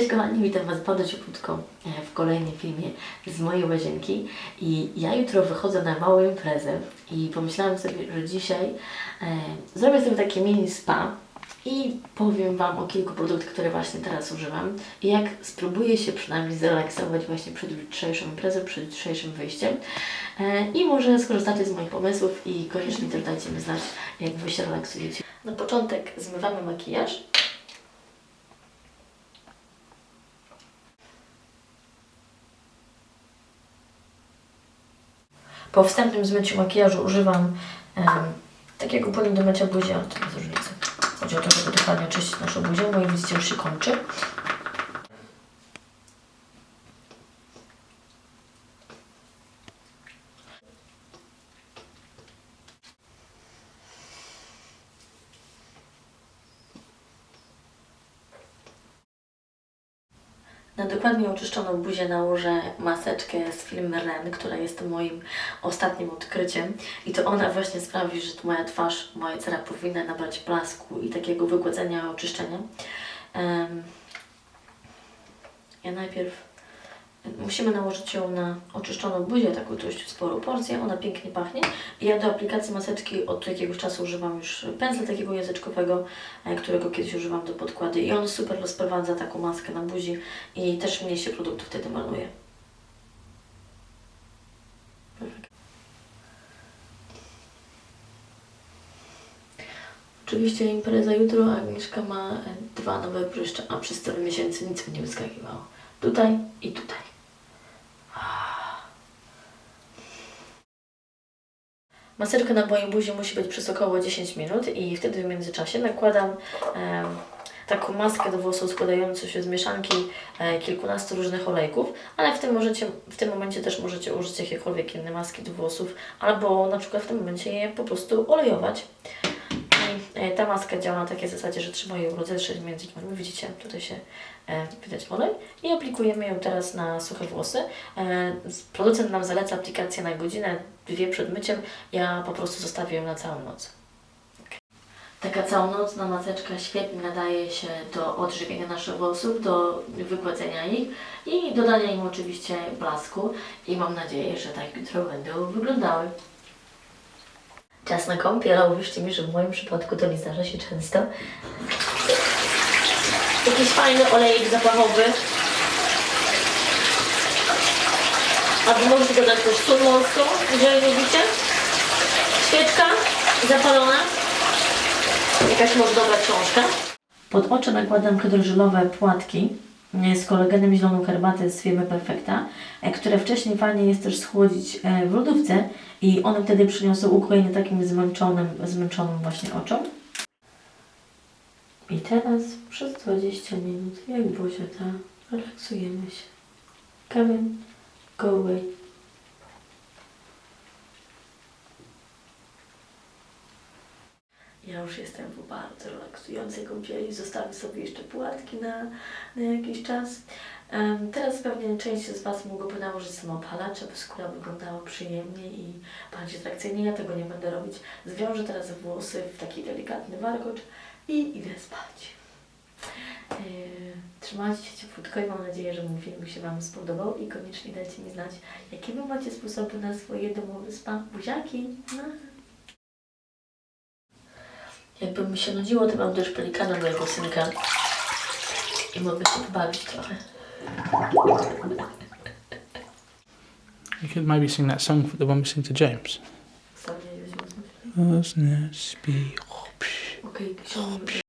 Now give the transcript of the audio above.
Cześć kochani, witam Was bardzo cieplutko e, w kolejnym filmie z mojej łazienki i ja jutro wychodzę na małą imprezę i pomyślałam sobie, że dzisiaj e, zrobię sobie takie mini spa i powiem Wam o kilku produktach, które właśnie teraz używam i jak spróbuję się przynajmniej zrelaksować właśnie przed jutrzejszą imprezą, przed jutrzejszym wyjściem e, i może skorzystacie z moich pomysłów i koniecznie też dajcie mi znać, jak Wy się relaksujecie. Na początek zmywamy makijaż. Po wstępnym zmyciu makijażu używam em, takiego płynu do mycia buzi, ale to. Chodzi o to, żeby dokładnie oczyścić naszą buzię, bo jak widzicie już się kończy. Na dokładnie oczyszczoną buzię nałożę maseczkę z firmy Ren, która jest moim ostatnim odkryciem. I to ona właśnie sprawi, że moja twarz, moja cera powinna nabrać blasku i takiego wygładzenia, oczyszczenia. Em, ja najpierw musimy nałożyć ją na oczyszczoną buzię, taką dość sporą porcję. Ona pięknie pachnie. Ja do aplikacji maseczki od jakiegoś czasu używam już pędzla takiego języczkowego, e, którego kiedyś używam do podkłady. I on super rozprowadza taką maskę na buzi i też mniej się produktu wtedy marnuje. Oczywiście impreza jutro, Agnieszka ma dwa nowe pryszcze, a przez cały miesięcy nic mi nie wyskakiwało. Tutaj i tutaj. Maseczka na mojej buzi musi być przez około 10 minut i wtedy w międzyczasie nakładam em, taką maskę do włosów składającą się z mieszanki e, kilkunastu różnych olejków, ale w tym, możecie, w tym momencie też możecie użyć jakiekolwiek inne maski do włosów albo na przykład w tym momencie je po prostu olejować. E, ta maska działa na takiej zasadzie, że trzyma ją rozetrzeć między dłońmi. Widzicie, tutaj się e, widać olej. I aplikujemy ją teraz na suche włosy. E, producent nam zaleca aplikację na godzinę, dwie przed myciem. Ja po prostu zostawię ją na całą noc. Taka całonocna maseczka świetnie nadaje się do odżywienia naszych włosów, do wygładzenia ich i dodania im oczywiście blasku. I mam nadzieję, że tak jutro będą wyglądały. Czas na kąpiel, ale uwierzcie mi, że w moim przypadku to nie zdarza się często. Jakiś fajny olejek zapachowy. A wy możecie dodać też sól morską, jeżeli lubicie. Świeczka zapalona. Jakaś może dobra książka. Pod oczy nakładam hydrożelowe płatki z kolagenem zieloną herbatę z firmy Perfecta, e, które wcześniej fajnie jest też schłodzić e, w lodówce i one wtedy przyniosą ukojenie takim zmęczonym, zmęczonym właśnie oczom. I teraz przez 20 minut, jak buziata, relaksujemy się. Come in, go away. Ja już jestem po bardzo relaksującej kąpieli. Zostawię sobie jeszcze płatki na, na jakiś czas. Em, teraz pewnie część z Was mogłoby nałożyć samopalacz, aby skóra wyglądała przyjemnie i bardziej atrakcyjnie. Ja tego nie będę robić. Zwiążę teraz włosy w taki delikatny warkocz i idę spać. Yy, Trzymajcie się cieplutko i mam nadzieję, że mój film się Wam spodobał i koniecznie dajcie mi znać, jakie Wy macie sposoby na swoje domowe spa. Buziaki! Jakby mi się nudziło, to mam też pelikana mojego synka i mogę się pobawić trochę. You could maybe sing that song, for the one we sing to James. Sorry, ja Okej, Okej, okay,